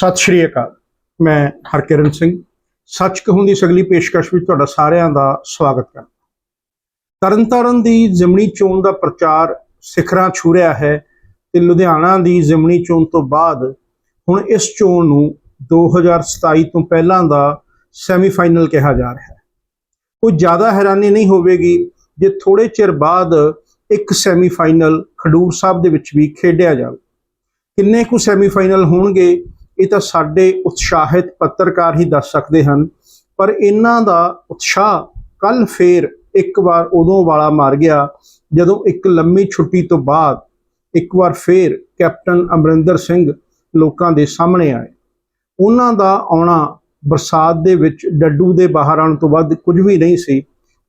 ਸਤਿ ਸ਼੍ਰੀ ਅਕਾਲ। ਮੈਂ ਹਰਕਿਰਨ ਸਿੰਘ। ਸੱਚ ਕਹੂੰ ਦੀ ਸਗਲੀ ਪੇਸ਼ਕਸ਼ ਵਿੱਚ ਤੁਹਾਡਾ ਸਾਰਿਆਂ ਦਾ ਸਵਾਗਤ ਕਰਦਾ ਤਰਨਤਾਰਨ ਦੀ ਜ਼ਿਮਨੀ ਚੋਣ ਦਾ ਪ੍ਰਚਾਰ ਸਿਖਰਾਂ ਛੂ ਰਿਹਾ ਹੈ ਤੇ ਲੁਧਿਆਣਾ ਦੀ ਜ਼ਿਮਨੀ ਚੋਣ ਤੋਂ ਬਾਅਦ ਹੁਣ ਇਸ ਚੋਣ ਨੂੰ 2027 ਤੋਂ ਪਹਿਲਾਂ ਦਾ ਸੈਮੀਫਾਈਨਲ ਕਿਹਾ ਜਾ ਰਿਹਾ ਹੈ। ਕੋਈ ਜ਼ਿਆਦਾ ਹੈਰਾਨੀ ਨਹੀਂ ਹੋਵੇਗੀ ਜੇ ਥੋੜੇ ਚਿਰ ਬਾਅਦ ਇੱਕ ਸੈਮੀਫਾਈਨਲ ਖਡੂਰ ਸਾਹਿਬ ਦੇ ਵਿੱਚ ਵੀ ਖੇਡਿਆ ਜਾਵੇ। ਕਿੰਨੇ ਕੁ ਸੈਮੀਫਾਈਨਲ ਹੋਣਗੇ ਇਹ ਤਾਂ ਸਾਡੇ ਉਤਸ਼ਾਹਿਤ ਪੱਤਰਕਾਰ ਹੀ ਦੱਸ ਸਕਦੇ ਹਨ। ਪਰ ਇਹਨਾਂ ਦਾ ਉਤਸ਼ਾਹ ਕੱਲ ਫੇਰ ਇੱਕ ਵਾਰ ਉਦੋਂ ਵਾਲਾ ਮਾਰ ਗਿਆ, ਜਦੋਂ ਇੱਕ ਲੰਮੀ ਛੁੱਟੀ ਤੋਂ ਬਾਅਦ ਇੱਕ ਵਾਰ ਫੇਰ ਕੈਪਟਨ ਅਮਰਿੰਦਰ ਸਿੰਘ ਲੋਕਾਂ ਦੇ ਸਾਹਮਣੇ ਆਏ। ਉਹਨਾਂ ਦਾ ਆਉਣਾ ਬਰਸਾਤ ਦੇ ਵਿੱਚ ਡੱਡੂ ਦੇ ਬਾਹਰ ਆਉਣ ਤੋਂ ਵੱਧ ਕੁਝ ਵੀ ਨਹੀਂ ਸੀ,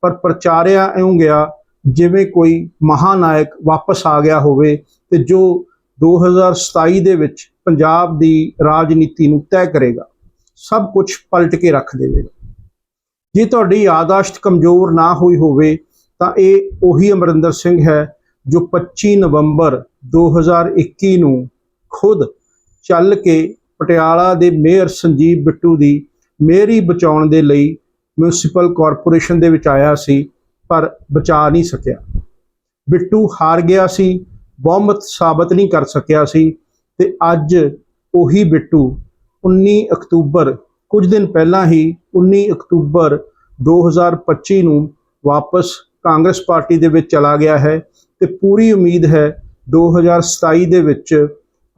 ਪਰ ਪ੍ਰਚਾਰਿਆ ਇਉਂ ਗਿਆ ਜਿਵੇਂ ਕੋਈ ਮਹਾਨਾਇਕ ਵਾਪਸ ਆ ਗਿਆ ਹੋਵੇ ਤੇ ਜੋ 2027 ਦੇ ਵਿੱਚ ਪੰਜਾਬ ਦੀ ਰਾਜਨੀਤੀ ਨੂੰ ਤੈਅ ਕਰੇਗਾ। ਸਭ ਕੁਝ ਪਲਟ ਕੇ ਰੱਖ ਦੇਵੇਗਾ। ਜੇ ਤੁਹਾਡੀ ਯਾਦਾਸ਼ਤ ਕਮਜ਼ੋਰ ਨਾ ਹੋਈ ਹੋਵੇ, ਤਾਂ ਇਹ ਉਹੀ ਅਮਰਿੰਦਰ ਸਿੰਘ ਹੈ ਜੋ 25 ਨਵੰਬਰ 2021 ਨੂੰ ਖੁਦ ਚੱਲ ਕੇ ਪਟਿਆਲਾ ਦੇ ਮੇਅਰ ਸੰਜੀਵ ਬਿੱਟੂ ਦੀ ਮੇਅਰੀ ਬਚਾਉਣ ਦੇ ਲਈ ਮਿਊਨਿਸਪਲ ਕਾਰਪੋਰੇਸ਼ਨ ਦੇ ਵਿੱਚ ਆਇਆ ਸੀ, ਪਰ ਬਚਾ ਨਹੀਂ ਸਕਿਆ। ਬਿੱਟੂ ਹਾਰ ਗਿਆ ਸੀ ਬਹੁਮਤ ਸਾਬਤ ਨਹੀਂ ਕਰ ਸਕਿਆ ਸੀ ਤੇ ਅੱਜ ਉਹੀ ਬਿੱਟੂ 19 ਅਕਤੂਬਰ, ਕੁਝ ਦਿਨ ਪਹਿਲਾਂ ਹੀ 19 ਅਕਤੂਬਰ 2025 ਨੂੰ ਵਾਪਸ ਕਾਂਗਰਸ ਪਾਰਟੀ ਦੇ ਵਿੱਚ ਚਲਾ ਗਿਆ ਹੈ ਤੇ ਪੂਰੀ ਉਮੀਦ ਹੈ 2027 ਦੇ ਵਿੱਚ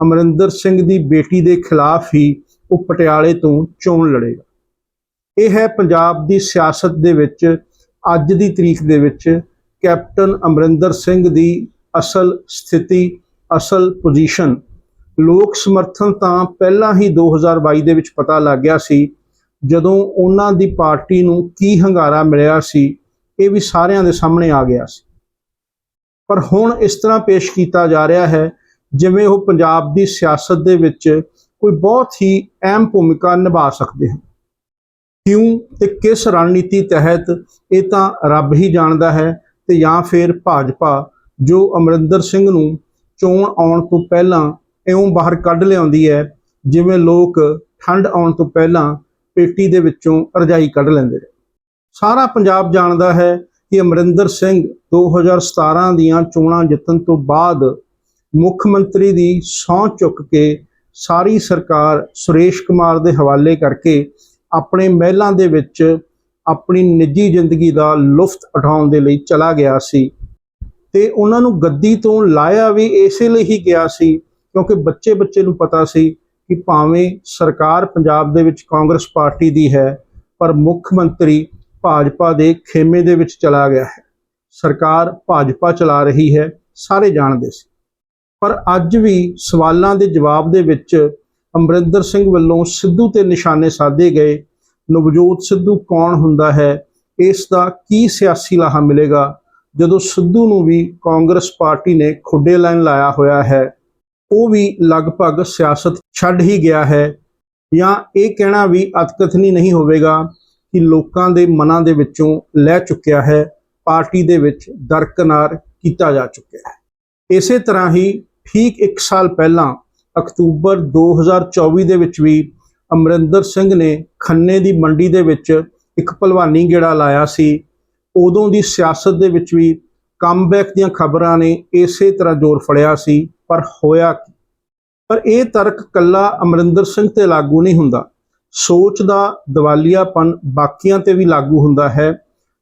ਅਮਰਿੰਦਰ ਸਿੰਘ ਦੀ ਬੇਟੀ ਦੇ ਖਿਲਾਫ ਹੀ ਉਹ ਪਟਿਆਲੇ ਤੋਂ ਚੋਣ ਲੜੇਗਾ। ਇਹ ਹੈ ਪੰਜਾਬ ਦੀ ਸਿਆਸਤ ਦੇ ਵਿੱਚ ਅੱਜ ਦੀ ਤਰੀਕ ਦੇ ਵਿੱਚ ਕੈਪਟਨ ਅਮਰਿੰਦਰ ਸਿੰਘ ਦੀ ਅਸਲ ਸਥਿਤੀ, ਅਸਲ ਪੋਜੀਸ਼ਨ ਲੋਕ ਸਮਰਥਨ ਤਾਂ ਪਹਿਲਾਂ ਹੀ 2022 ਦੇ ਵਿੱਚ ਪਤਾ ਲੱਗ ਗਿਆ ਸੀ, ਜਦੋਂ ਉਹਨਾਂ ਦੀ ਪਾਰਟੀ ਨੂੰ ਕੀ ਹੰਗਾਰਾ ਮਿਲਿਆ ਸੀ, ਇਹ ਵੀ ਸਾਰਿਆਂ ਦੇ ਸਾਹਮਣੇ ਆ ਗਿਆ ਸੀ। ਪਰ ਹੁਣ ਇਸ ਤਰ੍ਹਾਂ ਪੇਸ਼ ਕੀਤਾ ਜਾ ਰਿਹਾ ਹੈ, ਜਿਵੇਂ ਉਹ ਪੰਜਾਬ ਦੀ ਸਿਆਸਤ ਦੇ ਵਿੱਚ ਕੋਈ ਬਹੁਤ ਹੀ ਅਹਿਮ ਭੂਮਿਕਾ ਨਿਭਾ ਸਕਦੇ ਹਨ। ਕਿਉਂ ਤੇ ਕਿਸ ਰਣਨੀਤੀ ਤਹਿਤ ਇਹ ਤਾਂ ਰੱਬ ਹੀ ਜਾਣਦਾ ਹੈ ਤੇ ਜਾਂ ਫਿਰ ਭਾਜਪਾ ਜੋ ਅਮਰਿੰਦਰ ਸਿੰਘ ਨੂੰ ਚੋਣ ਆਉਣ ਤੋਂ ਪਹਿਲਾਂ ਇਉਂ ਬਾਹਰ ਕੱਢ ਲਿਆਉਂਦੀ ਹੈ, ਜਿਵੇਂ ਲੋਕ ਠੰਡ ਆਉਣ ਤੋਂ ਪਹਿਲਾਂ ਪੇਟੀ ਦੇ ਵਿੱਚੋਂ ਰਜਾਈ ਕੱਢ ਲੈਂਦੇ ਨੇ। ਸਾਰਾ ਪੰਜਾਬ ਜਾਣਦਾ ਹੈ ਕਿ ਅਮਰਿੰਦਰ ਸਿੰਘ 2017 ਦੀਆਂ ਚੋਣਾਂ ਜਿੱਤਣ ਤੋਂ ਬਾਅਦ ਮੁੱਖ ਮੰਤਰੀ ਦੀ ਸਹੁੰ ਚੁੱਕ ਕੇ ਸਾਰੀ ਸਰਕਾਰ ਸੁਰੇਸ਼ ਕੁਮਾਰ ਦੇ ਹਵਾਲੇ ਕਰਕੇ ਆਪਣੇ ਮਹਿਲਾਂ ਦੇ ਵਿੱਚ ਆਪਣੀ ਨਿੱਜੀ ਜ਼ਿੰਦਗੀ ਦਾ ਲੁਫਤ ਉਠਾਉਣ ਦੇ ਲਈ ਚਲਾ ਗਿਆ ਸੀ। ਤੇ ਉਹਨਾਂ ਨੂੰ ਗੱਦੀ ਤੋਂ ਲਾਇਆ ਵੀ ਇਸੇ ਲਈ ਹੀ ਗਿਆ ਸੀ, ਕਿਉਂਕਿ ਬੱਚੇ ਬੱਚੇ ਨੂੰ ਪਤਾ ਸੀ ਕਿ ਭਾਵੇਂ ਸਰਕਾਰ ਪੰਜਾਬ ਦੇ ਵਿੱਚ ਕਾਂਗਰਸ ਪਾਰਟੀ ਦੀ ਹੈ, ਪਰ ਮੁੱਖ ਮੰਤਰੀ ਭਾਜਪਾ ਦੇ ਖੇਮੇ ਦੇ ਵਿੱਚ ਚਲਾ ਗਿਆ ਹੈ। ਸਰਕਾਰ ਭਾਜਪਾ ਚਲਾ ਰਹੀ ਹੈ, ਸਾਰੇ ਜਾਣਦੇ ਸੀ। ਪਰ ਅੱਜ ਵੀ ਸਵਾਲਾਂ ਦੇ ਜਵਾਬ ਦੇ ਵਿੱਚ ਅਮਰਿੰਦਰ ਸਿੰਘ ਵੱਲੋਂ ਸਿੱਧੂ ਤੇ ਨਿਸ਼ਾਨੇ ਸਾਧੇ ਗਏ। ਨਵਜੋਤ ਸਿੱਧੂ ਕੌਣ ਹੁੰਦਾ ਹੈ? ਇਸ ਦਾ ਕੀ ਸਿਆਸੀ ਲਾਹਾ ਮਿਲੇਗਾ? ਜਦੋਂ ਸਿੱਧੂ ਨੂੰ ਵੀ ਕਾਂਗਰਸ ਪਾਰਟੀ ਨੇ ਖੁੱਡੇ ਲਾਈਨ ਲਾਇਆ ਹੋਇਆ ਹੈ, ਉਹ ਵੀ ਲਗਭਗ ਸਿਆਸਤ ਛੱਡ ਹੀ ਗਿਆ ਹੈ। ਜਾਂ ਇਹ ਕਹਿਣਾ ਵੀ ਅਤਕਥਨੀ ਨਹੀਂ ਹੋਵੇਗਾ ਕਿ ਲੋਕਾਂ ਦੇ ਮਨਾਂ ਦੇ ਵਿੱਚੋਂ ਲੈ ਚੁੱਕਿਆ ਹੈ, ਪਾਰਟੀ ਦੇ ਵਿੱਚ ਦਰਕਨਾਰ ਕੀਤਾ ਜਾ ਚੁੱਕਿਆ ਹੈ। ਇਸੇ ਤਰ੍ਹਾਂ ਹੀ ਠੀਕ 1 ਸਾਲ ਪਹਿਲਾਂ ਅਕਤੂਬਰ 2024 ਦੇ ਵਿੱਚ ਵੀ ਅਮਰਿੰਦਰ ਸਿੰਘ ਨੇ ਖੰਨੇ ਦੀ ਮੰਡੀ ਦੇ ਵਿੱਚ ਇੱਕ ਭਲਵਾਨੀ ਗੇੜਾ ਲਾਇਆ ਸੀ। ਉਦੋਂ ਦੀ ਸਿਆਸਤ ਦੇ ਵਿੱਚ ਵੀ ਕਮਬੈਕ ਦੀਆਂ ਖਬਰਾਂ ਨੇ ਇਸੇ ਤਰ੍ਹਾਂ ਜ਼ੋਰ ਫੜਿਆ ਸੀ, ਪਰ ਹੋਇਆ ਕੀ? ਪਰ ਇਹ ਤਰਕ ਕੱਲਾ ਅਮਰਿੰਦਰ ਸਿੰਘ ਤੇ ਲਾਗੂ ਨਹੀਂ ਹੁੰਦਾ। ਸੋਚ ਦਾ ਦਿਵਾਲੀਆਪਨ ਬਾਕੀਆਂ ਤੇ ਵੀ ਲਾਗੂ ਹੁੰਦਾ ਹੈ।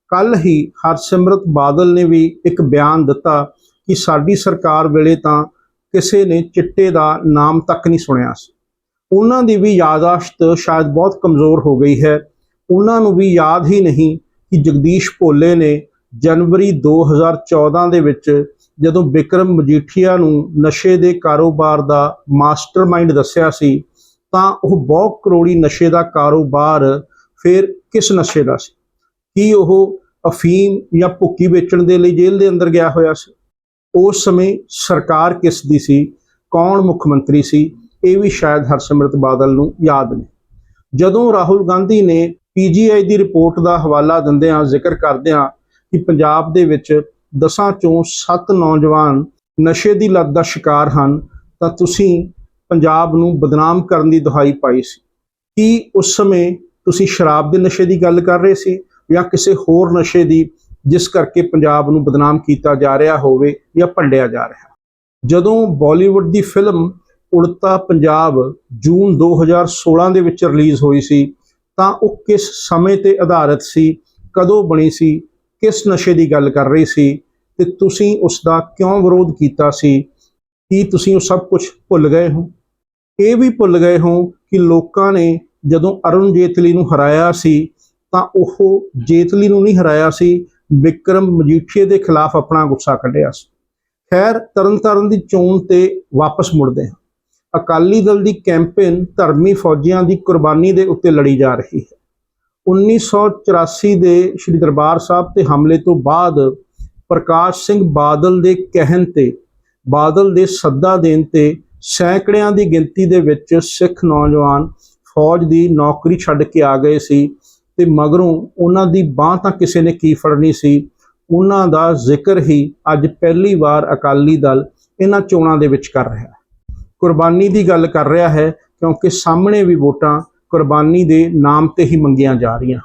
ਕੱਲ ਹੀ ਹਰਸਿਮਰਤ ਬਾਦਲ ਨੇ ਵੀ ਇੱਕ ਬਿਆਨ ਦਿੱਤਾ ਕਿ ਸਾਡੀ ਸਰਕਾਰ ਵੇਲੇ ਤਾਂ ਕਿਸੇ ਨੇ ਚਿੱਟੇ ਦਾ ਨਾਮ ਤੱਕ ਨਹੀਂ ਸੁਣਿਆ ਸੀ। ਉਹਨਾਂ ਦੀ ਵੀ ਯਾਦਾਸ਼ਤ ਸ਼ਾਇਦ ਬਹੁਤ ਕਮਜ਼ੋਰ ਹੋ ਗਈ ਹੈ। ਉਹਨਾਂ ਨੂੰ ਵੀ ਯਾਦ ਹੀ ਨਹੀਂ ਕਿ ਜਗਦੀਸ਼ ਭੋਲੇ ਨੇ ਜਨਵਰੀ 2014 ਦੇ ਵਿੱਚ ਜਦੋਂ ਵਿਕਰਮ ਮਜੀਠੀਆ ਨੂੰ ਨਸ਼ੇ ਦੇ ਕਾਰੋਬਾਰ ਦਾ ਮਾਸਟਰਮਾਈਂਡ ਦੱਸਿਆ ਸੀ, ਤਾਂ ਉਹ ਬਹੁਤ ਕਰੋੜੀ ਨਸ਼ੇ ਦਾ ਕਾਰੋਬਾਰ ਫਿਰ ਕਿਸ ਨਸ਼ੇ ਦਾ ਸੀ? ਕੀ ਉਹ ਅਫੀਮ ਜਾਂ ਭੁੱਕੀ ਵੇਚਣ ਦੇ ਲਈ ਜੇਲ੍ਹ ਦੇ ਅੰਦਰ ਗਿਆ ਹੋਇਆ ਸੀ? ਉਸ ਸਮੇਂ ਸਰਕਾਰ ਕਿਸ ਦੀ ਸੀ? ਕੌਣ ਮੁੱਖ ਮੰਤਰੀ ਸੀ? ਇਹ ਵੀ ਸ਼ਾਇਦ ਹਰਸਿਮਰਤ ਬਾਦਲ ਨੂੰ ਯਾਦ ਨਹੀਂ ਜਦੋਂ ਰਾਹੁਲ ਗਾਂਧੀ ਨੇ ਪੀਜੀਆਈ ਦੀ ਰਿਪੋਰਟ ਦਾ ਹਵਾਲਾ ਦਿੰਦਿਆਂ ਜ਼ਿਕਰ ਕਰਦਿਆਂ ਕਿ ਪੰਜਾਬ ਦੇ ਵਿੱਚ ਦਸਾਂ ਚੋਂ 7 ਨੌਜਵਾਨ ਨਸ਼ੇ ਦੀ ਲੱਤ ਦਾ ਸ਼ਿਕਾਰ ਹਨ, ਤਾਂ ਤੁਸੀਂ ਪੰਜਾਬ ਨੂੰ ਬਦਨਾਮ ਕਰਨ ਦੀ ਦੁਹਾਈ ਪਾਈ ਸੀ। ਕੀ ਉਸ ਸਮੇਂ ਤੁਸੀਂ ਸ਼ਰਾਬ ਦੇ ਨਸ਼ੇ ਦੀ ਗੱਲ ਕਰ ਰਹੇ ਸੀ ਜਾਂ ਕਿਸੇ ਹੋਰ ਨਸ਼ੇ ਦੀ ਜਿਸ ਕਰਕੇ ਪੰਜਾਬ ਨੂੰ ਬਦਨਾਮ ਕੀਤਾ ਜਾ ਰਿਹਾ ਹੋਵੇ ਜਾਂ ਭੰਡਿਆ ਜਾ ਰਿਹਾ? ਜਦੋਂ ਬਾਲੀਵੁੱਡ ਦੀ ਫਿਲਮ ਉੜਤਾ ਪੰਜਾਬ ਜੂਨ 2016 ਦੇ ਵਿੱਚ ਰਿਲੀਜ਼ ਹੋਈ ਸੀ ਤਾਂ ਉਹ ਕਿਸ ਸਮੇਂ ਤੇ ਆਧਾਰਿਤ ਸੀ, ਕਦੋਂ ਬਣੀ ਸੀ, ਕਿਸ ਨਸ਼ੇ ਦੀ ਗੱਲ ਕਰ ਰਹੀ ਸੀ ਤੇ ਤੁਸੀਂ ਉਸ ਦਾ ਕਿਉਂ ਵਿਰੋਧ ਕੀਤਾ ਸੀ? ਕੀ ਤੁਸੀਂ ਉਹ ਸਭ ਕੁਝ ਭੁੱਲ ਗਏ ਹੋ? ਇਹ ਵੀ ਭੁੱਲ ਗਏ ਹੋ ਕਿ ਲੋਕਾਂ ਨੇ ਜਦੋਂ ਅਰੁਣ ਜੇਤਲੀ ਨੂੰ ਹਰਾਇਆ ਸੀ, ਤਾਂ ਉਹ ਜੇਤਲੀ ਨੂੰ ਨਹੀਂ ਹਰਾਇਆ ਸੀ, ਵਿਕਰਮ ਮਜੀਠੀਏ ਦੇ ਖਿਲਾਫ ਆਪਣਾ ਗੁੱਸਾ ਕੱਢਿਆ ਸੀ। ਖੈਰ ਤਰਨਤਾਰਨ ਦੀ ਚੋਣ ਤੇ ਵਾਪਸ ਮੁੜਦੇ ਹਾਂ। ਅਕਾਲੀ ਦਲ ਦੀ ਕੈਂਪੇਨ ਧਰਮੀ ਫੌਜੀਆਂ ਦੀ ਕੁਰਬਾਨੀ ਦੇ ਉੱਤੇ ਲੜੀ ਜਾ ਰਹੀ ਹੈ। 1984 ਦੇ ਸ੍ਰੀ ਦਰਬਾਰ ਸਾਹਿਬ ਤੇ ਹਮਲੇ ਤੋਂ ਬਾਅਦ ਪ੍ਰਕਾਸ਼ ਸਿੰਘ ਬਾਦਲ ਦੇ ਕਹਿਣ ਤੇ, ਬਾਦਲ ਦੇ ਸੱਦਾ ਦੇਣ ਤੇ ਸੈਂਕੜਿਆਂ ਦੀ ਗਿਣਤੀ ਦੇ ਵਿੱਚ ਸਿੱਖ ਨੌਜਵਾਨ ਫੌਜ ਦੀ ਨੌਕਰੀ ਛੱਡ ਕੇ ਆ ਗਏ ਸੀ ਤੇ ਮਗਰੋਂ ਉਹਨਾਂ ਦੀ ਬਾਹ ਤਾਂ ਕਿਸੇ ਨੇ ਕੀ ਫੜਨੀ ਸੀ, ਉਹਨਾਂ ਦਾ ਜ਼ਿਕਰ ਹੀ ਅੱਜ ਪਹਿਲੀ ਵਾਰ ਅਕਾਲੀ ਦਲ ਇਹਨਾਂ ਚੋਣਾਂ ਦੇ ਵਿੱਚ ਕਰ ਰਿਹਾ ਹੈ। ਕੁਰਬਾਨੀ ਦੀ ਗੱਲ ਕਰ ਰਿਹਾ ਹੈ, ਕਿਉਂਕਿ ਸਾਹਮਣੇ ਵੀ ਵੋਟਾਂ ਕੁਰਬਾਨੀ ਦੇ ਨਾਮ ਤੇ ਹੀ ਮੰਗੀਆਂ ਜਾ ਰਹੀਆਂ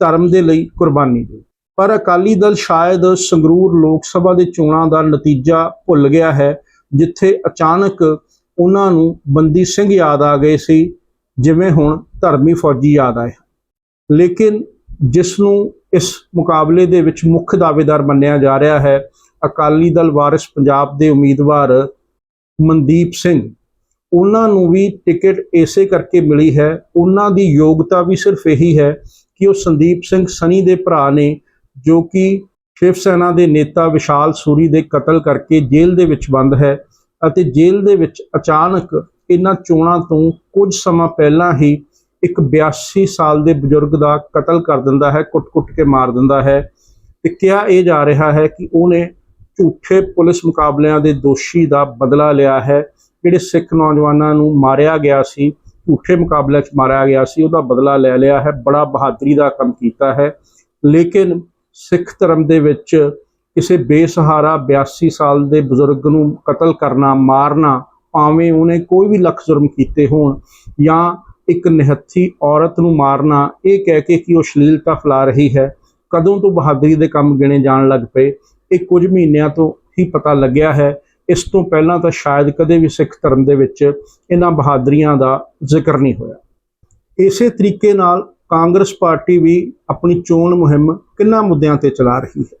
ਧਰਮ ਦੇ ਲਈ ਕੁਰਬਾਨੀ ਦੇ। ਪਰ ਅਕਾਲੀ ਦਲ ਸ਼ਾਇਦ ਸੰਗਰੂਰ ਲੋਕ ਸਭਾ ਦੇ ਚੋਣਾਂ ਦਾ ਨਤੀਜਾ ਭੁੱਲ ਗਿਆ ਹੈ, ਜਿੱਥੇ ਅਚਾਨਕ ਉਹਨਾਂ ਨੂੰ ਬੰਦੀ ਸਿੰਘ ਯਾਦ ਆ ਗਏ ਸੀ, ਜਿਵੇਂ ਹੁਣ ਧਰਮੀ ਫੌਜੀ ਯਾਦ ਆਏ ਲੇਕਿਨ ਜਿਸ ਨੂੰ ਇਸ ਮੁਕਾਬਲੇ ਦੇ ਵਿੱਚ ਮੁੱਖ ਦਾਅਵੇਦਾਰ ਮੰਨਿਆ ਜਾ ਰਿਹਾ ਹੈ, ਅਕਾਲੀ ਦਲ ਵਾਰਿਸ ਪੰਜਾਬ ਦੇ ਉਮੀਦਵਾਰ ਮਨਦੀਪ ਸਿੰਘ। ਉਹਨਾਂ ਨੂੰ ਵੀ ਟਿਕਟ ਇਸੇ ਕਰਕੇ ਮਿਲੀ ਹੈ। ਉਹਨਾਂ ਦੀ ਯੋਗਤਾ ਵੀ ਸਿਰਫ ਇਹੀ ਹੈ ਕਿ ਉਹ ਸੰਦੀਪ ਸਿੰਘ ਸਨੀ ਦੇ ਭਰਾ ਨੇ, ਜੋ ਕਿ ਸ਼ਿਵ ਸੈਨਾ ਦੇ ਨੇਤਾ ਵਿਸ਼ਾਲ ਸੂਰੀ ਦੇ ਕਤਲ ਕਰਕੇ ਜੇਲ੍ਹ ਦੇ ਵਿੱਚ ਬੰਦ ਹੈ ਅਤੇ ਜੇਲ੍ਹ ਦੇ ਵਿੱਚ ਅਚਾਨਕ ਇਹਨਾਂ ਚੋਣਾਂ ਤੋਂ ਕੁਝ ਸਮਾਂ ਪਹਿਲਾਂ ਹੀ ਇੱਕ 82 ਸਾਲ ਦੇ ਬਜ਼ੁਰਗ ਦਾ ਕਤਲ ਕਰ ਦਿੰਦਾ ਹੈ, ਕੁੱਟ-ਕੁੱਟ ਕੇ ਮਾਰ ਦਿੰਦਾ ਹੈ। ਤੇ ਕਿਹਾ ਇਹ ਜਾ ਰਿਹਾ ਹੈ ਕਿ ਉਹਨੇ ਝੂਠੇ ਪੁਲਿਸ ਮੁਕਾਬਲਿਆਂ ਦੇ ਦੋਸ਼ੀ ਦਾ ਬਦਲਾ ਲਿਆ ਹੈ। ਜਿਹੜੇ ਸਿੱਖ ਨੌਜਵਾਨਾਂ ਨੂੰ ਮਾਰਿਆ ਗਿਆ ਸੀ, ਝੂਠੇ ਮੁਕਾਬਲੇ 'ਚ ਮਾਰਿਆ ਗਿਆ ਸੀ, ਉਹਦਾ ਬਦਲਾ ਲੈ ਲਿਆ ਹੈ। ਬੜਾ ਬਹਾਦਰੀ ਦਾ ਕੰਮ ਕੀਤਾ ਹੈ। ਲੇਕਿਨ ਸਿੱਖ ਧਰਮ ਦੇ ਵਿੱਚ ਕਿਸੇ ਬੇਸਹਾਰਾ 82 ਸਾਲ ਦੇ ਬਜ਼ੁਰਗ ਨੂੰ ਕਤਲ ਕਰਨਾ, ਮਾਰਨਾ, ਭਾਵੇਂ ਉਹਨੇ ਕੋਈ ਵੀ ਲੱਖ ਜ਼ੁਰਮ ਕੀਤੇ ਹੋਣ ਜਾਂ ਇੱਕ ਨਿਹੱਥੀ ਔਰਤ ਨੂੰ ਮਾਰਨਾ, ਇਹ ਕਹਿ ਕੇ ਕਿ ਉਹ ਸ਼ਲੀਲਤਾ ਫੈਲਾ ਰਹੀ ਹੈ। ਕਦੋਂ ਤੋਂ ਬਹਾਦਰੀ ਦੇ ਕੰਮ ਗਿਣੇ ਜਾਣ ਲੱਗ ਪਏ। ਇਹ ਕੁਝ ਮਹੀਨਿਆਂ ਤੋਂ ਹੀ ਪਤਾ ਲੱਗਿਆ ਹੈ। ਇਸ ਤੋਂ ਪਹਿਲਾਂ ਤਾਂ ਸ਼ਾਇਦ ਕਦੇ ਵੀ ਸਿੱਖ ਧਰਮ ਦੇ ਵਿੱਚ ਇਹਨਾਂ ਬਹਾਦਰੀਆਂ ਦਾ ਜ਼ਿਕਰ ਨਹੀਂ ਹੋਇਆ। ਇਸੇ ਤਰੀਕੇ ਨਾਲ ਕਾਂਗਰਸ ਪਾਰਟੀ ਵੀ ਆਪਣੀ ਚੋਣ ਮੁਹਿੰਮ ਕਿੰਨਾ ਮੁੱਦਿਆਂ ਤੇ ਚਲਾ ਰਹੀ ਹੈ।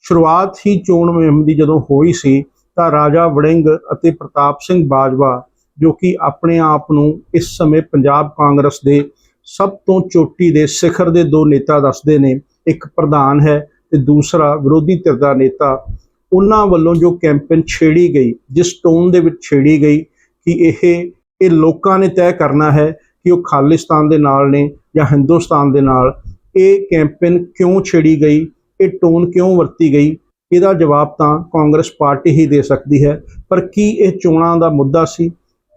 ਸ਼ੁਰੂਆਤ ਹੀ ਚੋਣ ਮੁਹਿੰਮ ਦੀ ਜਦੋਂ ਹੋਈ ਸੀ, ਤਾਂ ਰਾਜਾ ਵੜਿੰਗ ਅਤੇ ਪ੍ਰਤਾਪ ਸਿੰਘ ਬਾਜਵਾ, ਜੋ ਕਿ ਆਪਣੇ ਆਪ ਨੂੰ ਇਸ ਸਮੇਂ ਪੰਜਾਬ ਕਾਂਗਰਸ ਦੇ ਸਭ ਤੋਂ ਚੋਟੀ ਦੇ ਸਿਖਰ ਦੇ ਦੋ ਨੇਤਾ ਦੱਸਦੇ ਨੇ, ਇੱਕ ਪ੍ਰਧਾਨ ਹੈ ਤੇ ਦੂਸਰਾ ਵਿਰੋਧੀ ਧਿਰ ਦਾ ਨੇਤਾ, ਉਹਨਾਂ ਵੱਲੋਂ ਜੋ ਕੈਂਪੇਨ ਛੇੜੀ ਗਈ, ਜਿਸ ਟੋਨ ਦੇ ਵਿੱਚ ਛੇੜੀ ਗਈ ਕਿ ਇਹ ਇਹ ਲੋਕਾਂ ਨੇ ਤੈਅ ਕਰਨਾ ਹੈ ਕਿ ਉਹ ਖਾਲਿਸਤਾਨ ਦੇ ਨਾਲ ਨੇ ਜਾਂ ਹਿੰਦੁਸਤਾਨ ਦੇ ਨਾਲ, ਇਹ ਕੈਂਪੇਨ ਕਿਉਂ ਛੇੜੀ ਗਈ, ਇਹ ਟੋਨ ਕਿਉਂ ਵਰਤੀ ਗਈ? ਇਹਦਾ ਜਵਾਬ ਤਾਂ ਕਾਂਗਰਸ ਪਾਰਟੀ ਹੀ ਦੇ ਸਕਦੀ ਹੈ, ਪਰ ਕੀ ਇਹ ਚੋਣਾਂ ਦਾ ਮੁੱਦਾ ਸੀ?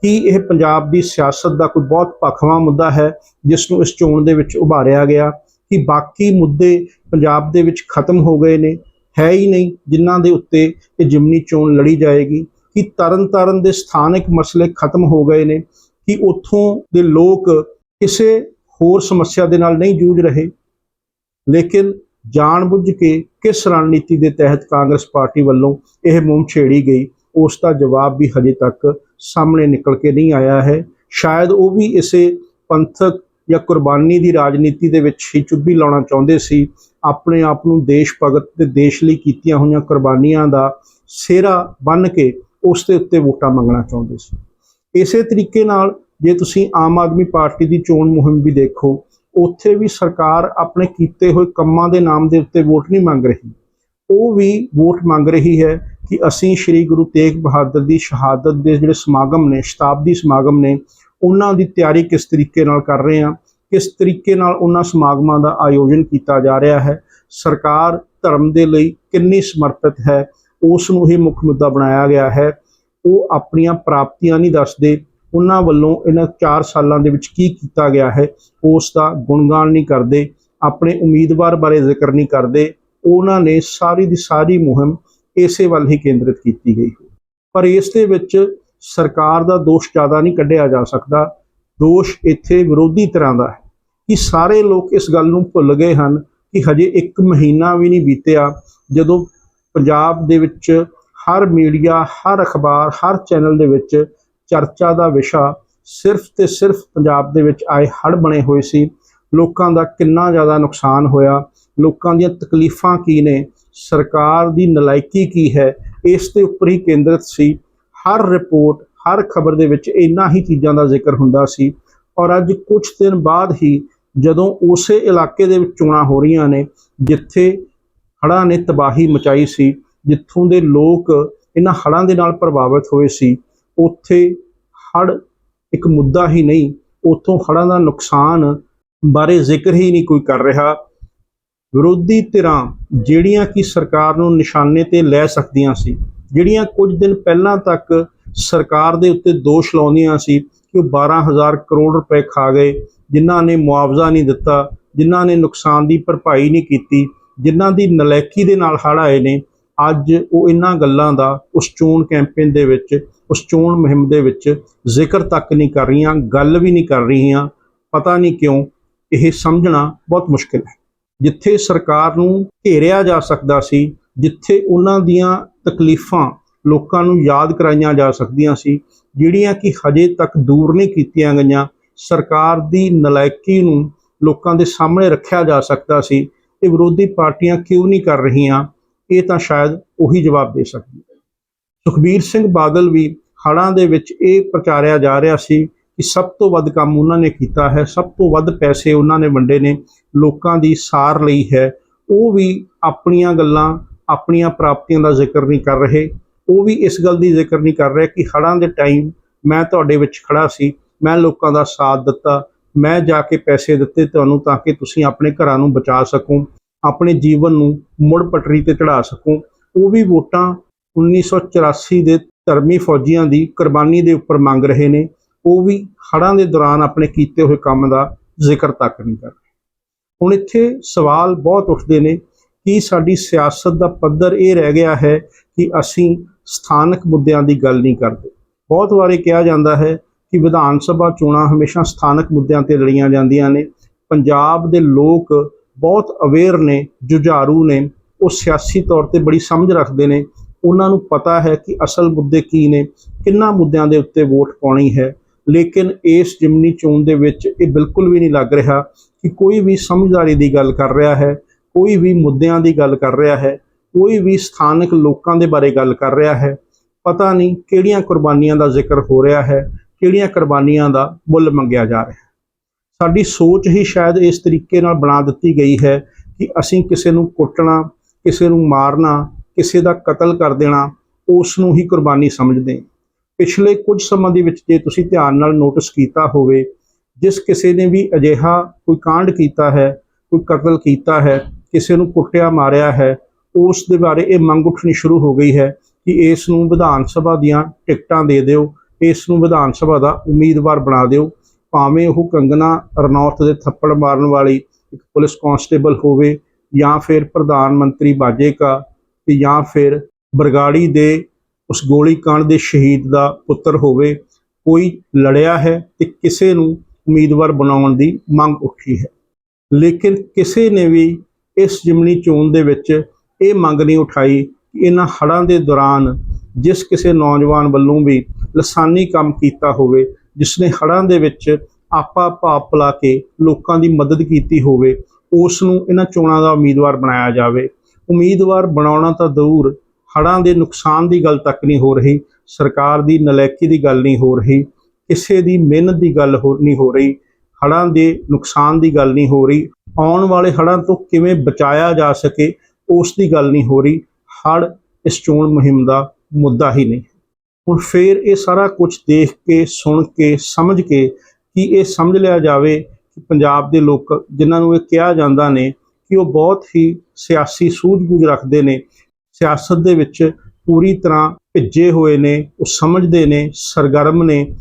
ਕੀ ਇਹ ਪੰਜਾਬ ਦੀ ਸਿਆਸਤ ਦਾ ਕੋਈ ਬਹੁਤ ਭਖਵਾ ਮੁੱਦਾ ਹੈ, ਜਿਸ ਨੂੰ ਇਸ ਚੋਣ ਦੇ ਵਿੱਚ ਉਭਾਰਿਆ ਗਿਆ? ਕਿ ਬਾਕੀ ਮੁੱਦੇ ਪੰਜਾਬ ਦੇ ਵਿੱਚ ਖਤਮ ਹੋ ਗਏ ਨੇ, ਹੈ ਹੀ ਨਹੀਂ, ਜਿਨ੍ਹਾਂ ਦੇ ਉੱਤੇ ਇਹ ਜਿਮਨੀ ਚੋਣ ਲੜੀ ਜਾਏਗੀ, ਕਿ ਤਰਨ ਤਾਰਨ ਦੇ ਸਥਾਨਕ ਮਸਲੇ ਖਤਮ ਹੋ ਗਏ ਨੇ, ਕਿ ਉੱਥੋਂ ਦੇ ਲੋਕ ਕਿਸੇ ਹੋਰ ਸਮੱਸਿਆ ਦੇ ਨਾਲ ਨਹੀਂ ਜੂਝ ਰਹੇ। ਲੇਕਿਨ ਜਾਣਬੁੱਝ ਕੇ ਕਿਸ ਰਣਨੀਤੀ ਦੇ ਤਹਿਤ ਕਾਂਗਰਸ ਪਾਰਟੀ ਵੱਲੋਂ ਇਹ ਮੁਹਿੰਮ ਛੇੜੀ ਗਈ, ਉਸ ਦਾ ਜਵਾਬ ਵੀ ਹਜੇ ਤੱਕ ਸਾਹਮਣੇ ਨਿਕਲ ਕੇ ਨਹੀਂ ਆਇਆ ਹੈ। ਸ਼ਾਇਦ ਉਹ ਵੀ ਇਸੇ ਪੰਥਕ ਜਾਂ ਕੁਰਬਾਨੀ ਦੀ ਰਾਜਨੀਤੀ ਦੇ ਵਿੱਚ ਹੀ ਚੁੱਭੀ ਲਾਉਣਾ ਚਾਹੁੰਦੇ ਸੀ, ਆਪਣੇ ਆਪ ਨੂੰ ਦੇਸ਼ ਭਗਤ ਤੇ ਦੇਸ਼ ਲਈ ਕੀਤੀਆਂ ਹੋਈਆਂ ਕੁਰਬਾਨੀਆਂ ਦਾ ਸਿਹਰਾ ਬੰਨ ਕੇ ਉਸ ਦੇ ਉੱਤੇ ਵੋਟਾਂ ਮੰਗਣਾ ਚਾਹੁੰਦੇ ਸੀ। ਇਸੇ ਤਰੀਕੇ ਨਾਲ ਜੇ ਤੁਸੀਂ ਆਮ ਆਦਮੀ ਪਾਰਟੀ ਦੀ ਚੋਣ ਮੁਹਿੰਮ ਵੀ ਦੇਖੋ, ਉੱਥੇ ਵੀ ਸਰਕਾਰ ਆਪਣੇ ਕੀਤੇ ਹੋਏ ਕੰਮਾਂ ਦੇ ਨਾਮ ਦੇ ਉੱਤੇ ਵੋਟ ਨਹੀਂ ਮੰਗ ਰਹੀ। ਉਹ ਵੀ ਵੋਟ ਮੰਗ ਰਹੀ ਹੈ ਕਿ ਅਸੀਂ ਸ੍ਰੀ ਗੁਰੂ ਤੇਗ ਬਹਾਦਰ ਦੀ ਸ਼ਹਾਦਤ ਦੇ ਜਿਹੜੇ ਸਮਾਗਮ ਨੇ, ਸ਼ਤਾਬਦੀ ਸਮਾਗਮ ਨੇ ਉਹਨਾਂ ਦੀ ਤਿਆਰੀ ਕਿਸ ਤਰੀਕੇ ਨਾਲ ਕਰ ਰਹੇ ਹਾਂ, ਕਿਸ ਤਰੀਕੇ ਨਾਲ ਉਹਨਾਂ ਸਮਾਗਮਾਂ ਦਾ ਆਯੋਜਨ ਕੀਤਾ ਜਾ ਰਿਹਾ ਹੈ, ਸਰਕਾਰ ਧਰਮ ਦੇ ਲਈ ਕਿੰਨੀ ਸਮਰਪਿਤ ਹੈ, ਉਸ ਨੂੰ ਹੀ ਮੁੱਖ ਮੁੱਦਾ ਬਣਾਇਆ ਗਿਆ ਹੈ, ਉਹ ਆਪਣੀਆਂ ਪ੍ਰਾਪਤੀਆਂ ਨਹੀਂ ਦੱਸਦੇ, ਉਹਨਾਂ ਵੱਲੋਂ ਇਹਨਾਂ 4 ਸਾਲਾਂ ਦੇ ਵਿੱਚ ਕੀ ਕੀਤਾ ਗਿਆ ਹੈ, ਉਸ ਦਾ ਗੁਣਗਾਨ ਨਹੀਂ ਕਰਦੇ, ਆਪਣੇ ਉਮੀਦਵਾਰ ਬਾਰੇ ਜ਼ਿਕਰ ਨਹੀਂ ਕਰਦੇ, ਉਹਨਾਂ ਨੇ ਸਾਰੀ ਦੀ ਸਾਰੀ ਮੁਹਿੰਮ ਇਸੇ ਵੱਲ ਹੀ ਕੇਂਦਰਿਤ ਕੀਤੀ ਗਈ। ਪਰ ਇਸ ਦੇ ਵਿੱਚ ਸਰਕਾਰ ਦਾ ਦੋਸ਼ ਜ਼ਿਆਦਾ ਨਹੀਂ ਕੱਢਿਆ ਜਾ ਸਕਦਾ। ਦੋਸ਼ ਇੱਥੇ ਵਿਰੋਧੀ ਤਰ੍ਹਾਂ ਦਾ ਹੈ ਕਿ ਸਾਰੇ ਲੋਕ ਇਸ ਗੱਲ ਨੂੰ ਭੁੱਲ ਗਏ ਹਨ ਕਿ ਹਜੇ 1 ਮਹੀਨਾ ਵੀ ਨਹੀਂ ਬੀਤਿਆ ਜਦੋਂ ਪੰਜਾਬ ਦੇ ਵਿੱਚ ਹਰ ਮੀਡੀਆ, ਹਰ ਅਖਬਾਰ, ਹਰ ਚੈਨਲ ਦੇ ਵਿੱਚ ਚਰਚਾ ਦਾ ਵਿਸ਼ਾ ਸਿਰਫ ਤੇ ਸਿਰਫ ਪੰਜਾਬ ਦੇ ਵਿੱਚ ਆਏ ਹੜ੍ਹ ਬਣੇ ਹੋਏ ਸੀ। ਲੋਕਾਂ ਦਾ ਕਿੰਨਾ ਜ਼ਿਆਦਾ ਨੁਕਸਾਨ ਹੋਇਆ, ਲੋਕਾਂ ਦੀਆਂ ਤਕਲੀਫਾਂ ਕੀ ਨੇ, ਸਰਕਾਰ ਦੀ ਨਲਾਇਕੀ ਕੀ ਹੈ, ਇਸ ਦੇ ਉੱਪਰ ਹੀ ਕੇਂਦਰਿਤ ਸੀ ਹਰ ਰਿਪੋਰਟ, ਹਰ ਖਬਰ ਦੇ ਵਿੱਚ ਇੰਨਾ ਹੀ ਚੀਜ਼ਾਂ ਦਾ ਜ਼ਿਕਰ ਹੁੰਦਾ ਸੀ। ਔਰ ਅੱਜ ਕੁਝ ਦਿਨ ਬਾਅਦ ਹੀ ਜਦੋਂ ਉਸੇ ਇਲਾਕੇ ਦੇ ਵਿੱਚ ਚੋਣਾਂ ਹੋ ਰਹੀਆਂ ਨੇ, ਜਿੱਥੇ ਹੜ੍ਹਾਂ ਨੇ ਤਬਾਹੀ ਮਚਾਈ ਸੀ, ਜਿੱਥੋਂ ਦੇ ਲੋਕ ਇਹਨਾਂ ਹੜ੍ਹਾਂ ਦੇ ਨਾਲ ਪ੍ਰਭਾਵਿਤ ਹੋਏ ਸੀ, ਉੱਥੇ ਹੜ੍ਹ ਇੱਕ ਮੁੱਦਾ ਹੀ ਨਹੀਂ, ਉੱਥੋਂ ਹੜ੍ਹਾਂ ਦਾ ਨੁਕਸਾਨ ਬਾਰੇ ਜ਼ਿਕਰ ਹੀ ਨਹੀਂ ਕੋਈ ਕਰ ਰਿਹਾ। ਵਿਰੋਧੀ ਧਿਰਾਂ ਜਿਹੜੀਆਂ ਕਿ ਸਰਕਾਰ ਨੂੰ ਨਿਸ਼ਾਨੇ ਤੇ ਲੈ ਸਕਦੀਆਂ ਸੀ ਜਿਹੜੀਆਂ ਕੁਝ ਦਿਨ ਪਹਿਲਾਂ ਤੱਕ ਸਰਕਾਰ ਦੇ ਉੱਤੇ ਦੋਸ਼ ਲਾਉਂਦੀਆਂ ਸੀ ਕਿ ਉਹ 12000 ਕਰੋੜ ਰੁਪਏ ਖਾ ਗਏ, ਜਿਨ੍ਹਾਂ ਨੇ ਮੁਆਵਜ਼ਾ ਨਹੀਂ ਦਿੱਤਾ, ਜਿਨ੍ਹਾਂ ਨੇ ਨੁਕਸਾਨ ਦੀ ਭਰਪਾਈ ਨਹੀਂ ਕੀਤੀ, ਜਿਨ੍ਹਾਂ ਦੀ ਨਲੈਕੀ ਦੇ ਨਾਲ ਹੜ੍ਹ ਆਏ ਨੇ, ਅੱਜ ਉਹ ਇਹਨਾਂ ਗੱਲਾਂ ਦਾ ਉਸ ਚੋਣ ਕੈਂਪੇਨ ਦੇ ਵਿੱਚ, ਉਸ ਚੋਣ ਮੁਹਿੰਮ ਦੇ ਵਿੱਚ ਜ਼ਿਕਰ ਤੱਕ ਨਹੀਂ ਕਰ ਰਹੀਆਂ, ਗੱਲ ਵੀ ਨਹੀਂ ਕਰ ਰਹੀਆਂ। ਪਤਾ ਨਹੀਂ ਕਿਉਂ ਇਹ ਸਮਝਣਾ ਬਹੁਤ ਮੁਸ਼ਕਿਲ ਹੈ। ਜਿੱਥੇ ਸਰਕਾਰ ਨੂੰ ਘੇਰਿਆ ਜਾ ਸਕਦਾ ਸੀ ਜਿੱਥੇ ਉਹਨਾਂ ਦੀਆਂ ਤਕਲੀਫਾਂ ਲੋਕਾਂ ਨੂੰ ਯਾਦ ਕਰਾਈਆਂ ਜਾ ਸਕਦੀਆਂ ਸੀ, ਜਿਹੜੀਆਂ ਕਿ ਹਜੇ ਤੱਕ ਦੂਰ ਨਹੀਂ ਕੀਤੀਆਂ ਗਈਆਂ, ਸਰਕਾਰ ਦੀ ਨਲਾਇਕੀ ਨੂੰ ਲੋਕਾਂ ਦੇ ਸਾਹਮਣੇ ਰੱਖਿਆ ਜਾ ਸਕਦਾ ਸੀ, ਇਹ ਵਿਰੋਧੀ ਪਾਰਟੀਆਂ ਕਿਉਂ ਨਹੀਂ ਕਰ ਰਹੀਆਂ, ਇਹ ਤਾਂ ਸ਼ਾਇਦ ਉਹੀ ਜਵਾਬ ਦੇ ਸਕਦੀ ਹੈ। ਸੁਖਬੀਰ ਸਿੰਘ ਬਾਦਲ ਵੀ ਹੜ੍ਹਾਂ ਦੇ ਵਿੱਚ ਇਹ ਪ੍ਰਚਾਰਿਆ ਜਾ ਰਿਹਾ ਸੀ ਕਿ ਸਭ ਤੋਂ ਵੱਧ ਕੰਮ ਉਹਨਾਂ ਨੇ ਕੀਤਾ ਹੈ, ਸਭ ਤੋਂ ਵੱਧ ਪੈਸੇ ਉਹਨਾਂ ਨੇ ਵੰਡੇ ਨੇ, ਲੋਕਾਂ ਦੀ ਸਾਰ ਲਈ ਹੈ, ਉਹ ਵੀ ਆਪਣੀਆਂ ਗੱਲਾਂ ਆਪਣੀਆਂ ਪ੍ਰਾਪਤੀਆਂ ਦਾ ਜ਼ਿਕਰ ਨਹੀਂ ਕਰ ਰਹੇ। ਉਹ ਵੀ ਇਸ ਗੱਲ ਦੀ ਜ਼ਿਕਰ ਨਹੀਂ ਕਰ ਰਹੇ ਕਿ ਹੜ੍ਹਾਂ ਦੇ ਟਾਈਮ ਮੈਂ ਤੁਹਾਡੇ ਵਿੱਚ ਖੜਾ ਸੀ, ਮੈਂ ਲੋਕਾਂ ਦਾ ਸਾਥ ਦਿੱਤਾ, ਮੈਂ ਜਾ ਕੇ ਪੈਸੇ ਦਿੱਤੇ ਤੁਹਾਨੂੰ ਤਾਂ ਕਿ ਤੁਸੀਂ ਆਪਣੇ ਘਰਾਂ ਨੂੰ ਬਚਾ ਸਕੋ, ਆਪਣੇ ਜੀਵਨ ਨੂੰ ਮੁੜ ਪਟਰੀ ਤੇ ਚੜਾ ਸਕੋ। ਉਹ ਵੀ ਵੋਟਾਂ 1984 ਦੇ ਧਰਮੀ ਫੌਜੀਆਂ ਦੀ ਕੁਰਬਾਨੀ ਦੇ ਉੱਪਰ ਮੰਗ ਰਹੇ ਨੇ। ਉਹ ਵੀ ਹੜ੍ਹਾਂ ਦੇ ਦੌਰਾਨ ਆਪਣੇ ਕੀਤੇ ਹੋਏ ਕੰਮ ਦਾ ਜ਼ਿਕਰ ਤੱਕ ਨਹੀਂ ਕਰ ਰਹੇ। ਹੁਣ ਇੱਥੇ ਸਵਾਲ ਬਹੁਤ ਉੱਠਦੇ ਨੇ ਕਿ ਸਾਡੀ ਸਿਆਸਤ ਦਾ ਪੱਧਰ ਇਹ ਰਹਿ ਗਿਆ ਹੈ ਕਿ ਅਸੀਂ ਸਥਾਨਕ ਮੁੱਦਿਆਂ ਦੀ ਗੱਲ ਨਹੀਂ ਕਰਦੇ। ਬਹੁਤ ਵਾਰੀ ਕਿਹਾ ਜਾਂਦਾ ਹੈ ਕਿ ਵਿਧਾਨ ਸਭਾ ਚੋਣਾਂ ਹਮੇਸ਼ਾ ਸਥਾਨਕ ਮੁੱਦਿਆਂ ਤੇ ਲੜੀਆਂ ਜਾਂਦੀਆਂ ਨੇ। ਪੰਜਾਬ ਦੇ ਲੋਕ ਬਹੁਤ ਅਵੇਅਰ ਨੇ, ਜੁਝਾਰੂ ਨੇ, ਉਹ ਸਿਆਸੀ ਤੌਰ ਤੇ ਬੜੀ ਸਮਝ ਰੱਖਦੇ ਨੇ। ਉਹਨਾਂ ਨੂੰ ਪਤਾ ਹੈ ਕਿ ਅਸਲ ਮੁੱਦੇ ਕੀ ਨੇ, ਕਿੰਨਾ ਮੁੱਦਿਆਂ ਦੇ ਉੱਤੇ ਵੋਟ ਪਾਉਣੀ ਹੈ। ਲੇਕਿਨ ਇਸ ਜਿਮਨੀ ਚੋਣ ਦੇ ਵਿੱਚ ਇਹ ਬਿਲਕੁਲ ਵੀ ਨਹੀਂ ਲੱਗ ਰਿਹਾ ਕਿ ਕੋਈ ਵੀ ਸਮਝਦਾਰੀ ਦੀ ਗੱਲ ਕਰ ਰਿਹਾ ਹੈ। ਕੋਈ ਵੀ ਮੁੱਦਿਆਂ ਦੀ ਗੱਲ ਕਰ ਰਿਹਾ ਹੈ, ਕੋਈ ਵੀ ਸਥਾਨਕ ਲੋਕਾਂ ਦੇ ਬਾਰੇ ਗੱਲ ਕਰ ਰਿਹਾ ਹੈ, ਪਤਾ ਨਹੀਂ ਕਿਹੜੀਆਂ ਕੁਰਬਾਨੀਆਂ ਦਾ ਜ਼ਿਕਰ ਹੋ ਰਿਹਾ ਹੈ, ਕਿਹੜੀਆਂ ਕੁਰਬਾਨੀਆਂ ਦਾ ਮੁੱਲ ਮੰਗਿਆ ਜਾ ਰਿਹਾ ਹੈ। ਸਾਡੀ ਸੋਚ ਹੀ ਸ਼ਾਇਦ ਇਸ ਤਰੀਕੇ ਨਾਲ ਬਣਾ ਦਿੱਤੀ ਗਈ ਹੈ ਕਿ ਅਸੀਂ ਕਿਸੇ ਨੂੰ ਕੁੱਟਣਾ, ਕਿਸੇ ਨੂੰ ਮਾਰਨਾ, ਕਿਸੇ ਦਾ ਕਤਲ ਕਰ ਦੇਣਾ, ਉਸ ਨੂੰ ਹੀ ਕੁਰਬਾਨੀ ਸਮਝਦੇ ਹਾਂ। ਪਿਛਲੇ ਕੁਝ ਸਮਾਂ ਦੇ ਵਿੱਚ ਜੇ ਤੁਸੀਂ ਧਿਆਨ ਨਾਲ ਨੋਟਿਸ ਕੀਤਾ ਹੋਵੇ, ਜਿਸ ਕਿਸੇ ਨੇ ਵੀ ਅਜਿਹਾ ਕੋਈ ਕਾਂਡ ਕੀਤਾ ਹੈ, ਕੋਈ ਕਤਲ ਕੀਤਾ ਹੈ ਕਿਸੇ ਨੂੰ ਕੁੱਟਿਆ, ਮਾਰਿਆ ਹੈ, ਉਸ ਦੇ ਬਾਰੇ ਇਹ ਮੰਗ ਉੱਠਣੀ ਸ਼ੁਰੂ ਹੋ ਗਈ ਹੈ ਕਿ ਇਸ ਨੂੰ ਵਿਧਾਨ ਸਭਾ ਦੀਆਂ ਟਿਕਟਾਂ ਦੇ ਦਿਓ, ਇਸ ਨੂੰ ਵਿਧਾਨ ਸਭਾ ਦਾ ਉਮੀਦਵਾਰ ਬਣਾ ਦਿਓ। ਭਾਵੇਂ ਉਹ ਕੰਗਨਾ ਰਣੌਤ ਦੇ ਥੱਪੜ ਮਾਰਨ ਵਾਲੀ ਇੱਕ ਪੁਲਿਸ ਕਾਂਸਟੇਬਲ ਹੋਵੇ ਜਾਂ ਫਿਰ ਪ੍ਰਧਾਨ ਮੰਤਰੀ ਬਾਜੇਕਾ ਤੇ ਜਾਂ ਫਿਰ ਬਰਗਾੜੀ ਦੇ ਉਸ ਗੋਲੀ ਦੇ ਸ਼ਹੀਦ ਦਾ ਪੁੱਤਰ ਹੋਵੇ, ਕੋਈ ਲੜਿਆ ਹੈ ਤੇ ਕਿਸੇ ਨੂੰ ਉਮੀਦਵਾਰ ਬਣਾਉਣ ਦੀ ਮੰਗ ਉੱਠੀ ਹੈ। ਲੇਕਿਨ ਕਿਸੇ ਨੇ ਵੀ ਇਸ ਜਿਮਨੀ ਚੋਣ ਦੇ ਵਿੱਚ ਇਹ ਮੰਗ ਨਹੀਂ ਉਠਾਈ ਕਿ ਇਹਨਾਂ ਹੜ੍ਹਾਂ ਦੇ ਦੌਰਾਨ ਜਿਸ ਕਿਸੇ ਨੌਜਵਾਨ ਵੱਲੋਂ ਵੀ ਲਸਾਨੀ ਕੰਮ ਕੀਤਾ ਹੋਵੇ ਜਿਸ ਨੇ ਹੜ੍ਹਾਂ ਦੇ ਵਿੱਚ ਆਪਾ ਭਾਪ ਪਲਾ ਕੇ ਲੋਕਾਂ ਦੀ ਮਦਦ ਕੀਤੀ ਹੋਵੇ ਉਸ ਨੂੰ ਇਹਨਾਂ ਚੋਣਾਂ ਦਾ ਉਮੀਦਵਾਰ ਬਣਾਇਆ ਜਾਵੇ। ਉਮੀਦਵਾਰ ਬਣਾਉਣਾ ਤਾਂ ਦੂਰ ਹੜ੍ਹਾਂ ਦੇ ਨੁਕਸਾਨ ਦੀ ਗੱਲ ਤੱਕ ਨਹੀਂ ਹੋ ਰਹੀ, ਸਰਕਾਰ ਦੀ ਨਲੈਕੀ ਦੀ ਗੱਲ ਨਹੀਂ ਹੋ ਰਹੀ, ਕਿਸੇ ਦੀ ਮਿਹਨਤ ਦੀ ਗੱਲ ਹੋ, ਨਹੀਂ ਹੋ ਰਹੀ, ਹੜ੍ਹਾਂ ਦੇ ਨੁਕਸਾਨ ਦੀ ਗੱਲ ਨਹੀਂ ਹੋ ਰਹੀ। ਆਉਣ ਵਾਲੇ ਹੜ੍ਹਾਂ ਤੋਂ ਕਿਵੇਂ ਬਚਾਇਆ ਜਾ ਸਕੇ, ਉਸ ਦੀ ਗੱਲ ਨਹੀਂ ਹੋ ਰਹੀ। ਹੜ੍ਹ ਇਸ ਚੋਣ ਮੁਹਿੰਮ ਦਾ ਮੁੱਦਾ ਹੀ ਨਹੀਂ। ਹੁਣ ਫੇਰ ਇਹ ਸਾਰਾ ਕੁਝ ਦੇਖ ਕੇ, ਸੁਣ ਕੇ, ਸਮਝ ਕੇ ਕਿ ਇਹ ਸਮਝ ਲਿਆ ਜਾਵੇ ਕਿ ਪੰਜਾਬ ਦੇ ਲੋਕ ਜਿਨ੍ਹਾਂ ਨੂੰ ਇਹ ਕਿਹਾ ਜਾਂਦਾ ਨੇ ਕਿ ਉਹ ਬਹੁਤ ਹੀ ਸਿਆਸੀ ਸੂਝ-ਬੂਝ ਰੱਖਦੇ ਨੇ, ਸਿਆਸਤ ਦੇ ਵਿੱਚ ਪੂਰੀ ਤਰ੍ਹਾਂ ਭਿੱਜੇ ਹੋਏ ਨੇ, ਉਹ ਸਮਝਦੇ ਨੇ, ਸਰਗਰਮ ਨੇ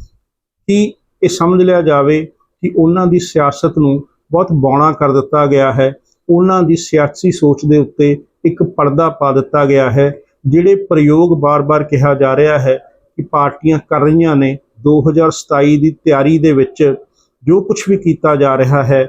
ਕਿ ਇਹ ਸਮਝ ਲਿਆ ਜਾਵੇ ਕਿ ਉਹਨਾਂ ਦੀ ਸਿਆਸਤ ਨੂੰ ਬਹੁਤ ਬੌਣਾ ਕਰ ਦਿੱਤਾ ਗਿਆ ਹੈ। ਉਹਨਾਂ ਦੀ ਸਿਆਸੀ ਸੋਚ ਦੇ ਉੱਤੇ ਇੱਕ ਪਰਦਾ ਪਾ ਦਿੱਤਾ ਗਿਆ ਹੈ, ਜਿਹੜੇ ਪ੍ਰਯੋਗ ਬਾਰ-ਬਾਰ ਕਿਹਾ ਜਾ ਰਿਹਾ ਹੈ ਕਿ ਪਾਰਟੀਆਂ ਕਰ ਰਹੀਆਂ ਨੇ। 2027 ਦੀ ਤਿਆਰੀ ਦੇ ਵਿੱਚ ਜੋ ਕੁਝ ਵੀ ਕੀਤਾ ਜਾ ਰਿਹਾ ਹੈ,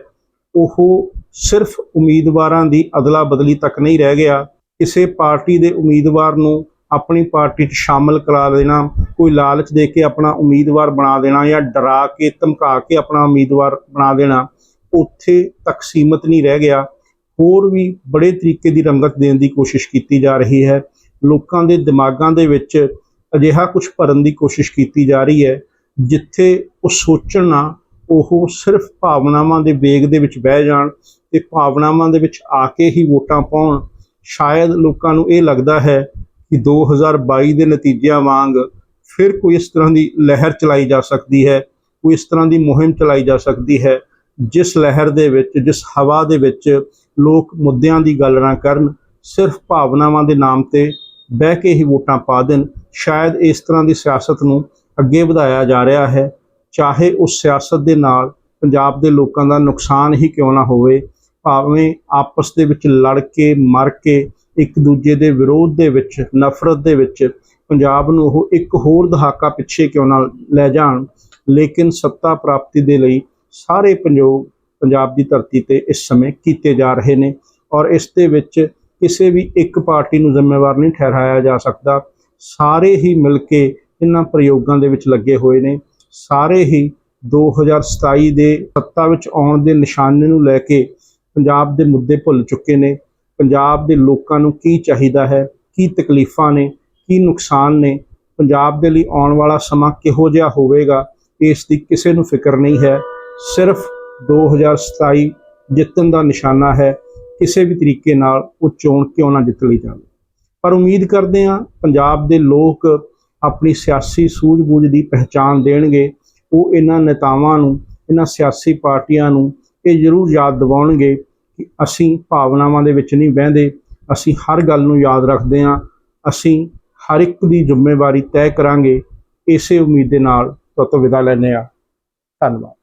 ਉਹ ਸਿਰਫ ਉਮੀਦਵਾਰਾਂ ਦੀ ਅਦਲਾ ਬਦਲੀ ਤੱਕ ਨਹੀਂ ਰਹਿ ਗਿਆ। ਕਿਸੇ ਪਾਰਟੀ ਦੇ ਉਮੀਦਵਾਰ ਨੂੰ ਆਪਣੀ ਪਾਰਟੀ 'ਚ ਸ਼ਾਮਲ ਕਰਾ ਦੇਣਾ, ਕੋਈ ਲਾਲਚ ਦੇ ਕੇ ਆਪਣਾ ਉਮੀਦਵਾਰ ਬਣਾ ਦੇਣਾ ਜਾਂ ਡਰਾ ਕੇ ਧਮਕਾ ਕੇ ਆਪਣਾ ਉਮੀਦਵਾਰ ਬਣਾ ਦੇਣਾ ਉੱਥੇ ਤੱਕ ਸੀਮਤ ਨਹੀਂ ਰਹਿ ਗਿਆ। ਹੋਰ ਵੀ ਬੜੇ ਤਰੀਕੇ ਦੀ ਰੰਗਤ ਦੇਣ ਦੀ ਕੋਸ਼ਿਸ਼ ਕੀਤੀ ਜਾ ਰਹੀ ਹੈ। ਲੋਕਾਂ ਦੇ ਦਿਮਾਗਾਂ ਦੇ ਵਿੱਚ ਅਜਿਹਾ ਕੁਝ ਭਰਨ ਦੀ ਕੋਸ਼ਿਸ਼ ਕੀਤੀ ਜਾ ਰਹੀ ਹੈ, ਜਿੱਥੇ ਉਹ ਸੋਚਣ ਨਾ, ਉਹ ਸਿਰਫ ਭਾਵਨਾਵਾਂ ਦੇ ਵੇਗ ਦੇ ਵਿੱਚ ਬਹਿ ਜਾਣ ਤੇ ਭਾਵਨਾਵਾਂ ਦੇ ਵਿੱਚ ਆ ਕੇ ਹੀ ਵੋਟਾਂ ਪਾਉਣ। ਸ਼ਾਇਦ ਲੋਕਾਂ ਨੂੰ ਇਹ ਲੱਗਦਾ ਹੈ ਕਿ 2022 ਦੇ ਨਤੀਜਿਆਂ ਵਾਂਗ ਫਿਰ ਕੋਈ ਇਸ ਤਰ੍ਹਾਂ ਦੀ ਲਹਿਰ ਚਲਾਈ ਜਾ ਸਕਦੀ ਹੈ, ਕੋਈ ਇਸ ਤਰ੍ਹਾਂ ਦੀ ਮੁਹਿੰਮ ਚਲਾਈ ਜਾ ਸਕਦੀ ਹੈ। ਜਿਸ ਲਹਿਰ ਦੇ ਵਿੱਚ, ਜਿਸ ਹਵਾ ਦੇ ਵਿੱਚ ਲੋਕ ਮੁੱਦਿਆਂ ਦੀ ਗੱਲ ਨਾ ਕਰਨ, ਸਿਰਫ ਭਾਵਨਾਵਾਂ ਦੇ ਨਾਮ ਤੇ ਬਹਿ ਕੇ ਹੀ ਵੋਟਾਂ ਪਾ ਦੇਣ, ਸ਼ਾਇਦ ਇਸ ਤਰ੍ਹਾਂ ਦੀ ਸਿਆਸਤ ਨੂੰ ਅੱਗੇ ਵਧਾਇਆ ਜਾ ਰਿਹਾ ਹੈ। ਚਾਹੇ ਉਸ ਸਿਆਸਤ ਦੇ ਨਾਲ ਪੰਜਾਬ ਦੇ ਲੋਕਾਂ ਦਾ ਨੁਕਸਾਨ ਹੀ ਕਿਉਂ ਨਾ ਹੋਵੇ, ਭਾਵੇਂ ਆਪਸ ਦੇ ਵਿੱਚ ਲੜ ਕੇ, ਮਰ ਕੇ, ਇੱਕ ਦੂਜੇ ਦੇ ਵਿਰੋਧ ਦੇ ਵਿੱਚ, ਨਫ਼ਰਤ ਦੇ ਵਿੱਚ ਪੰਜਾਬ ਨੂੰ ਉਹ ਇੱਕ ਹੋਰ ਦਹਾਕਾ ਪਿੱਛੇ ਕਿਉਂ ਨਾ ਲੈ ਜਾਣ, ਲੇਕਿਨ ਸੱਤਾ ਪ੍ਰਾਪਤੀ ਦੇ ਲਈ ਸਾਰੇ ਪੰਜੋਗ ਪੰਜਾਬ ਦੀ ਧਰਤੀ ਤੇ ਇਸ ਸਮੇਂ ਕੀਤੇ ਜਾ ਰਹੇ ਨੇ ਔਰ ਇਸ ਦੇ ਵਿੱਚ ਕਿਸੇ ਵੀ ਇੱਕ ਪਾਰਟੀ ਨੂੰ ਜ਼ਿੰਮੇਵਾਰ ਨਹੀਂ ਠਹਿਰਾਇਆ ਜਾ ਸਕਦਾ। ਸਾਰੇ ਹੀ ਮਿਲ ਕੇ ਇਹਨਾਂ ਪ੍ਰਯੋਗਾਂ ਦੇ ਵਿੱਚ ਲੱਗੇ ਹੋਏ ਨੇ। ਸਾਰੇ ਹੀ 2027 ਦੇ ਸੱਤਾ ਵਿੱਚ ਆਉਣ ਦੇ ਨਿਸ਼ਾਨੇ ਨੂੰ ਲੈ ਕੇ ਪੰਜਾਬ ਦੇ ਮੁੱਦੇ ਭੁੱਲ ਚੁੱਕੇ ਨੇ। ਪੰਜਾਬ ਦੇ ਲੋਕਾਂ ਨੂੰ ਕੀ ਚਾਹੀਦਾ ਹੈ, ਕੀ ਤਕਲੀਫਾਂ ਨੇ, ਕੀ ਨੁਕਸਾਨ ਨੇ, ਪੰਜਾਬ ਦੇ ਲਈ ਆਉਣ ਵਾਲਾ ਸਮਾਂ ਕਿਹੋ ਜਿਹਾ ਹੋਵੇਗਾ, ਇਸ ਦੀ ਕਿਸੇ ਨੂੰ ਫਿਕਰ ਨਹੀਂ ਹੈ। ਸਿਰਫ 2027 ਜਿੱਤਣ ਦਾ ਨਿਸ਼ਾਨਾ ਹੈ, ਕਿਸੇ ਵੀ ਤਰੀਕੇ ਨਾਲ ਉਹ ਚੋਣ ਕਿਉਂ ਨਾ ਜਿੱਤ ਲਈ ਜਾਵੇ। ਪਰ ਉਮੀਦ ਕਰਦੇ ਹਾਂ ਪੰਜਾਬ ਦੇ ਲੋਕ ਆਪਣੀ ਸਿਆਸੀ ਸੂਝ-ਬੂਝ ਦੀ ਪਹਿਚਾਣ ਦੇਣਗੇ, ਉਹ ਇਹਨਾਂ ਨੇਤਾਵਾਂ ਨੂੰ, ਇਹਨਾਂ ਸਿਆਸੀ ਪਾਰਟੀਆਂ ਨੂੰ ਇਹ ਜ਼ਰੂਰ ਯਾਦ ਦਿਵਾਉਣਗੇ ਕਿ ਅਸੀਂ ਭਾਵਨਾਵਾਂ ਦੇ ਵਿੱਚ ਨਹੀਂ ਬਹਿੰਦੇ, ਅਸੀਂ ਹਰ ਗੱਲ ਨੂੰ ਯਾਦ ਰੱਖਦੇ ਹਾਂ, ਅਸੀਂ ਹਰ ਇੱਕ ਦੀ ਜ਼ਿੰਮੇਵਾਰੀ ਤੈਅ ਕਰਾਂਗੇ, ਇਸੇ ਉਮੀਦ ਦੇ ਨਾਲ ਤੁਹਾਡੇ ਵਿਦਾ ਲੈਂਦੇ ਹਾਂ। ਧੰਨਵਾਦ।